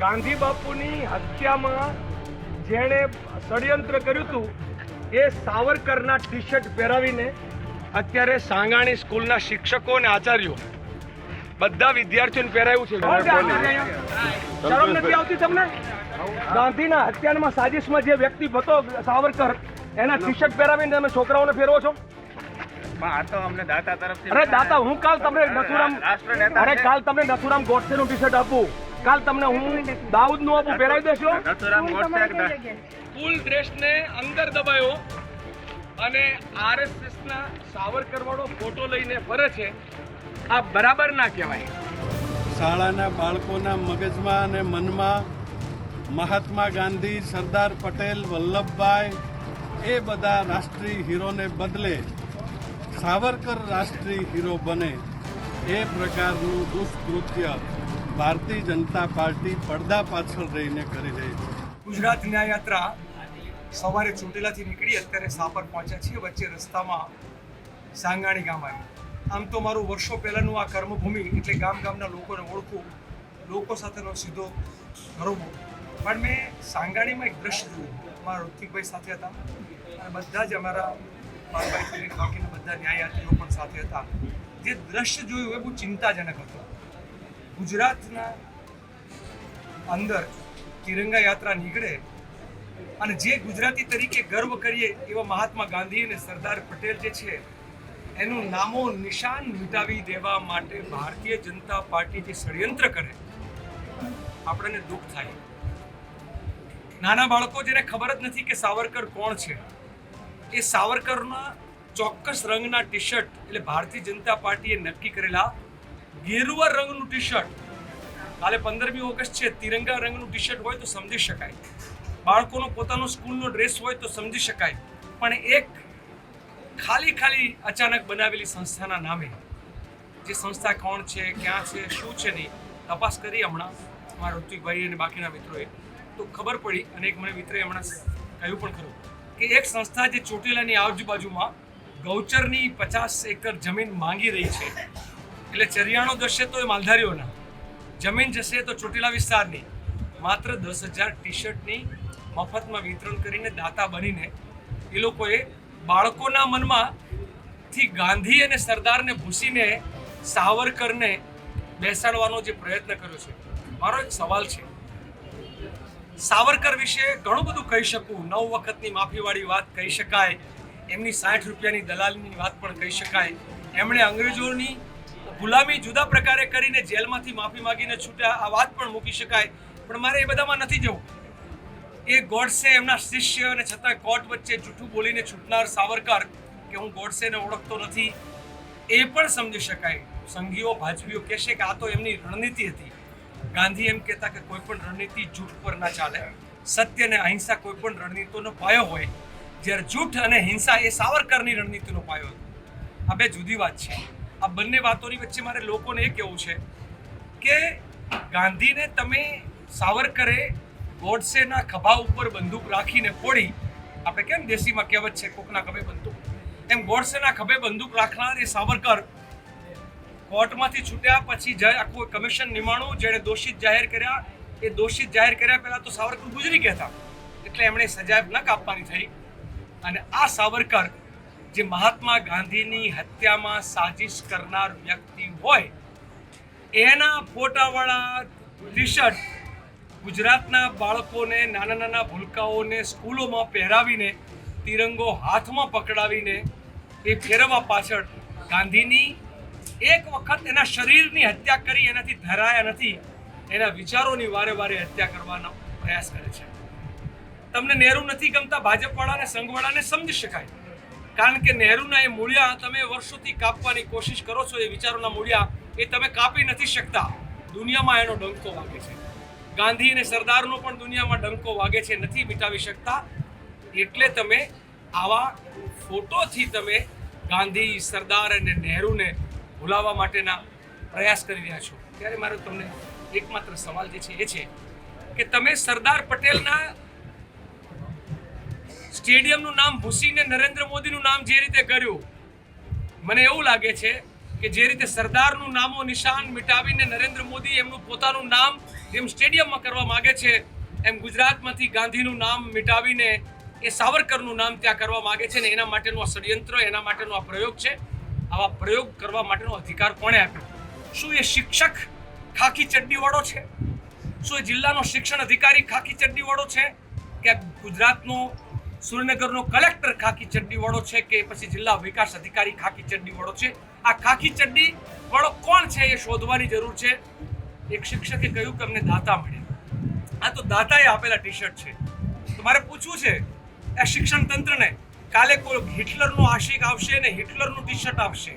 ગાંધી બાપુની હત્યામાં જેણે ષડયંત્ર કર્યું હતું એ સાવરકરના ટી શર્ટ પહેરાવીને અત્યારે સાંગાણી સ્કૂલના શિક્ષકો અને આચાર્યો બધા વિદ્યાર્થીઓને પહેરાયું છે. છે શરમ નથી આવતી તમને? ગાંધીના હત્યામાં સાજિશમાં જે વ્યક્તિ હતો સાવરકર એના ટી શર્ટ પહેરાવીને તમે છોકરાઓને ફેરવો છો? પણ આ તો અમને દાતા તરફથી અરે દાતા હું કાલ તમને નથુરામ અરે કાલ તમને નથુરામ ગોડસેનું ટી શર્ટ આપું. કાલ તમને હું દાઉદનું આપું પહેરાવી દેશો. ફૂલ ડ્રેસ ડ્રેસને અંદર દબાયો અને આરએસએસ ના સાવરકર વાળો ફોટો લઈને ફરે છે. આ બરાબર ના કહેવાય. શાળાના બાળકોના મગજમાં અને મનમાં મહાત્મા ગાંધી સરદાર પટેલ વલ્લભભાઈ એ બધા રાષ્ટ્રીય હીરોને બદલે સાવરકર રાષ્ટ્રીય હીરો બને એ પ્રકારનું દુષ્કૃત્ય ભારતીય જનતા પાર્ટી પડદા પાછળ રહીને કરી રહી છે. ગુજરાત ન્યાય યાત્રા સવારે ચોટીલાથી નીકળી અત્યારે સાપર પહોંચ્યા છીએ, વચ્ચે રસ્તામાં સાંગાણી ગામ આવ્યું. આમ તો મારું વર્ષો પહેલાંનું આ કર્મભૂમિ એટલે ગામ ગામના લોકોને ઓળખું, લોકો સાથેનો સીધો ઘરોબો પણ મેં સાંગાણીમાં એક દ્રશ્ય જોયું. મારા ઋતિકભાઈ સાથે હતા અને બધા જ અમારા બાકીના બધા ન્યાયયાત્રીઓ પણ સાથે હતા. જે દ્રશ્ય જોયું એ બહુ ચિંતાજનક હતું. ગુજરાતના અંદર તિરંગા યાત્રા નીકળે અને જે ગુજરાતી તરીકે ગર્વ કરીએ એવા મહાત્મા ગાંધી અને સરદાર પટેલ જે છે, એનું નામો નિશાન મિટાવી દેવા માટે ભારતીય જનતા પાર્ટી જે ષડયંત્ર કરે. આપણને દુઃખ થાય. નાના બાળકો જેને ખબર જ નથી કે સાવરકર કોણ છે, એ સાવરકરના ચોક્કસ રંગના ટી શર્ટ એટલે ભારતીય જનતા પાર્ટીએ નક્કી કરેલા ગેરુવા રંગનું ટી શર્ટ કાલે પંદરમી ઓગસ્ટ છે, તિરંગા રંગનું ટી શર્ટ હોય તો સમજી શકાય. બાળકોનો પોતાનો સ્કૂલનો ડ્રેસ હોય તો સમજી શકાય. પણ એક ખાલી ખાલી અચાનક બનાવેલી સંસ્થાના નામે, જે સંસ્થા કોણ છે, ક્યાં છે, શું છે નહીં, તપાસ કરી હમણાં મારા ઋત્વિકભાઈ અને બાકીના મિત્રોએ. તો ખબર પડી અને એક મને મિત્રએ હમણાં કહ્યું પણ ખરું કે એક સંસ્થા જે ચોટીલાની આજુબાજુમાં ગૌચરની પચાસ એકર જમીન માંગી રહી છે એટલે ચરિયાણો જશે તો એ માલધારીઓના જમીન જશે તો ચોટીલા વિસ્તારની. માત્ર દસ હજાર ટી શર્ટની મફતમાં વિતરણ કરીને દાતા બનીને એ લોકોએ બાળકોના મનમાં થી ગાંધી અને સરદારને ભૂસીને સાવરકરને બેસાડવાનો જે પ્રયત્ન કર્યો છે. મારો એક સવાલ છે. સાવરકર વિશે ઘણું બધું કહી શકું. નવ વખતની માફીવાળી વાત કહી શકાય. એમની સાઠ રૂપિયાની દલાલની વાત પણ કહી શકાય. એમણે અંગ્રેજોની ગુલામી જુદા પ્રકારે કરીને જેલમાંથી માફી માંગીને છૂટ્યા, આ વાત પણ મૂકી શકાય. પણ મારે એ બધામાં નથી જવું. એ ગોડસે એમના શિષ્ય અને છતાં કોર્ટ વચ્ચે જૂઠું બોલીને છૂટનાર સાવરકર, કે હું ગોડસેને ઓળખતો નથી, એ પણ સમજી શકાય. સંઘીઓ ભાજપીઓ કહેશે કે આ તો એમની રણનીતિ હતી. ગાંધી એમ કહેતા કે કોઈ પણ રણનીતિ જૂઠ પર ના ચાલે. સત્ય અને અહિંસા કોઈ પણ રણનીતિનો પાયો હોય. જ્યારે જૂઠ અને હિંસા એ સાવરકરની રણનીતિનો પાયો હતો. આ બે જુદી વાત છે. આ બંને વાતોની વચ્ચે મારે લોકોને એ કહેવું છે કે ગાંધીને તમે સાવરકરે ગોડસેના ખભા ઉપર બંદૂક રાખીને ફોડી, આપણે કેમ દેશીમાં કહેવત છે, કોકના ખભે બંદૂક? એમ ગોડસેના ખભે બંદૂક રાખનાર એ સાવરકર કોર્ટમાંથી છૂટ્યા પછી જય આખું કમિશન નિમાણું, જેણે દોષિત જાહેર કર્યા, એ દોષિત જાહેર કર્યા પહેલાં તો સાવરકર ગુજરી ગયા હતા. એટલે એમણે સજા ન કાપવાની થઈ. અને આ સાવરકર જે મહાત્મા ગાંધીની હત્યામાં સાજિશ કરનાર વ્યક્તિ હોય, એના ફોટાવાળા ટી શર્ટ ગુજરાતના બાળકોને, નાના નાના ભૂલકાઓને સ્કૂલોમાં પહેરાવીને, તિરંગો હાથમાં પકડાવીને એ ફેરવવા પાછળ ગાંધીની એક વખત એના શરીરની હત્યા કરી, એનાથી ધરાયા નથી. એના વિચારોની વારે વારે હત્યા કરવાનો પ્રયાસ કરે છે. તમને નહેરુ નથી ગમતા? ભાજપવાળાને, સંઘવાળાને સમજી શકાય. કારણ કે નહેરુના એ મૂળિયા તમે વર્ષોથી કાપવાની કોશિશ કરો છો એ વિચારોના મૂળિયા એ તમે કાપી નથી શકતા. દુનિયામાં એનો ડંકો વાગે છે. ગાંધી અને સરદારનો પણ દુનિયામાં ડંકો વાગે છે, નથી મિટાવી શકતા. એટલે તમે આવા ફોટોથી તમે ગાંધી, સરદાર અને નહેરુને ભૂલાવવા માટેના પ્રયાસ કરી રહ્યા છો. ત્યારે મારો તમને એકમાત્ર સવાલ જે છે એ છે કે તમે સરદાર પટેલના સ્ટેડિયમનું નામ ભૂસીને નરેન્દ્ર મોદીનું નામ જે રીતે કર્યું, મને એવું લાગે છે કે જે રીતે સરદારનું નામો નિશાન મિટાવીને નરેન્દ્ર મોદી એમનું પોતાનું નામ જેમ સ્ટેડિયમમાં કરવા માગે છે, એમ ગુજરાતમાંથી ગાંધીનું નામ મિટાવીને એ સાવરકરનું નામ ત્યાં કરવા માગે છે ને એના માટેનું આ ષડયંત્ર, એના માટેનો આ પ્રયોગ છે, આવા પ્રયોગ કરવા માટેનો અધિકાર કોણે આપ્યો? શું એ શિક્ષક ખાખી ચડ્ડીવાળો છે? શું એ જિલ્લાનો શિક્ષણ અધિકારી ખાખી ચડ્ડીવાળો છે? કે ગુજરાતનો સુરેન્દ્રનગરનો કલેક્ટર ખાકી ચડ્ડીવાળો છે કે પછી જિલ્લા વિકાસ અધિકારી ખાકી ચડ્ડીવાળો છે? આ ખાકી ચડ્ડી વાળો કોણ છે એ શોધવાની જરૂર છે? એક શિક્ષકે કહ્યું કે અમને દાતા મળ્યા. આ તો દાતાએ આપેલા ટી શર્ટ છે. તો મારે પૂછવું છે, આ શિક્ષણ તંત્રને કાલે કોઈ હિટલરનો આશિક આવશે અને હિટલરનું ટી શર્ટ આપશે?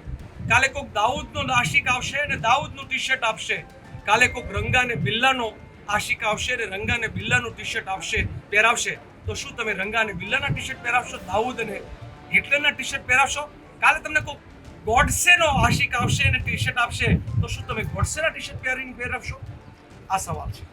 કાલે કોઈક દાઉદનો આશિક આવશે અને દાઉદનું ટી શર્ટ આપશે? કાલે કોઈક રંગા અને બિલ્લાનો આશિક આવશે અને રંગા અને બિલ્લાનું ટી શર્ટ આવશે પહેરાવશે? તો શું તમે રંગા અને બિલ્લાના ટી શર્ટ પહેરાવશો દાઉદ અને હિટલરના ટી શર્ટ પહેરાવશો? કાલે તમને કોઈ ગોડસેનો આશિક આવશે અને ટી શર્ટ આપશે. તો શું તમે ગોડસેના ટી શર્ટ પહેરીને પહેરાવશો? આ સવાલ છે.